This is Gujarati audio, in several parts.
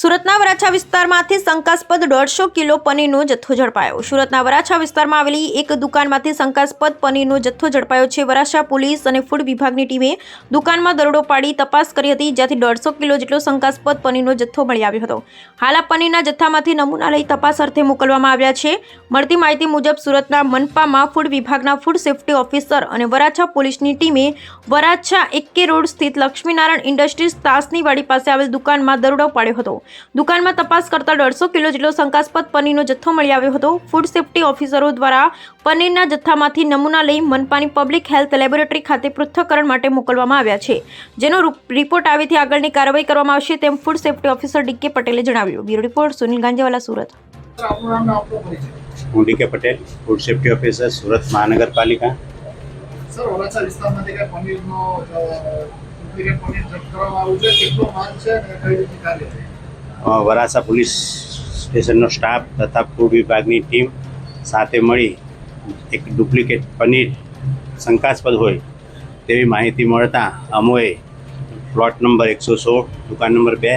સુરતના વરાછા વિસ્તારમાંથી શંકાસ્પદ દોઢસો કિલો પનીરનો જથ્થો ઝડપાયો. સુરતના વરાછા વિસ્તારમાં આવેલી એક દુકાનમાંથી શંકાસ્પદ પનીરનો જથ્થો ઝડપાયો છે. વરાછા પોલીસ અને ફૂડ વિભાગની ટીમે દુકાનમાં દરોડો પાડી તપાસ કરી હતી, જ્યાંથી દોઢસો કિલો જેટલો શંકાસ્પદ પનીરનો જથ્થો મળી આવ્યો હતો. હાલ આ પનીરના જથ્થામાંથી નમૂના લઈ તપાસ અર્થે મોકલવામાં આવ્યા છે. મળતી માહિતી મુજબ સુરતના મનપામાં ફૂડ વિભાગના ફૂડ સેફ્ટી ઓફિસર અને વરાછા પોલીસની ટીમે વરાછા એકે રોડ સ્થિત લક્ષ્મીનારાયણ ઇન્ડસ્ટ્રીઝ તાસની વાડી પાસે આવેલ દુકાનમાં દરોડો પાડ્યો હતો. દુકાનમાં તપાસ કરતા દોઢસો કિલો જેટલો શંકાસ્પદ પનીરનો જથ્થો મળી આવ્યો હતો. ફૂડ સેફ્ટી ઓફિસરો દ્વારા પનીરના જથ્થામાંથી નમૂના લઈ મનપાની પબ્લિક હેલ્થ લેબોરેટરી ખાતે પૃથ્થકરણ માટે મોકલવામાં આવ્યા છે. જેનો રિપોર્ટ આવેથી આગળની કાર્યવાહી કરવામાં આવશે તેમ ફૂડ સેફ્ટી ઓફિસર ડીકે પટેલે જણાવ્યું. Bureau report Sunil Ganjewala Surat. હું DK Patel food safety officer Surat મહાનગરપાલિકા. સર વરાછા વિસ્તારમાંથી કે પનીરનો પનીર જપ્ત કરવામાં આવ્યું છે? કેટલો માલ છે અને કઈ રીતે કાર્ય વરાછા પોલીસ સ્ટેશનનો સ્ટાફ તથા ફૂડ વિભાગની ટીમ સાથે મળી એક ડુપ્લિકેટ પનીર શંકાસ્પદ હોય તેવી માહિતી મળતા અમોએ પ્લોટ નંબર એકસો સોળ, દુકાન નંબર બે,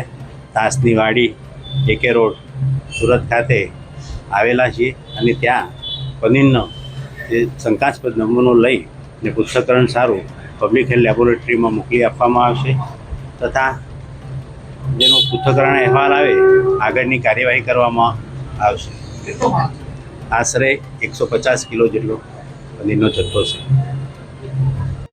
તાસની વાડી, એકે રોડ, સુરત ખાતે આવેલા છીએ અને ત્યાં પનીરનો જે શંકાસ્પદ નમૂનો લઈ ને પૃથ્થકરણ સારું પબ્લિક હેલ્થ લેબોરેટરીમાં મોકલી આપવામાં આવશે તથા જેનો પૃથ્થકરણ અહેવાલ આવે, આગળની કાર્યવાહી કરવામાં આવશે. આશરે એકસો પચાસ કિલો જેટલો પનીરનો જથ્થો છે.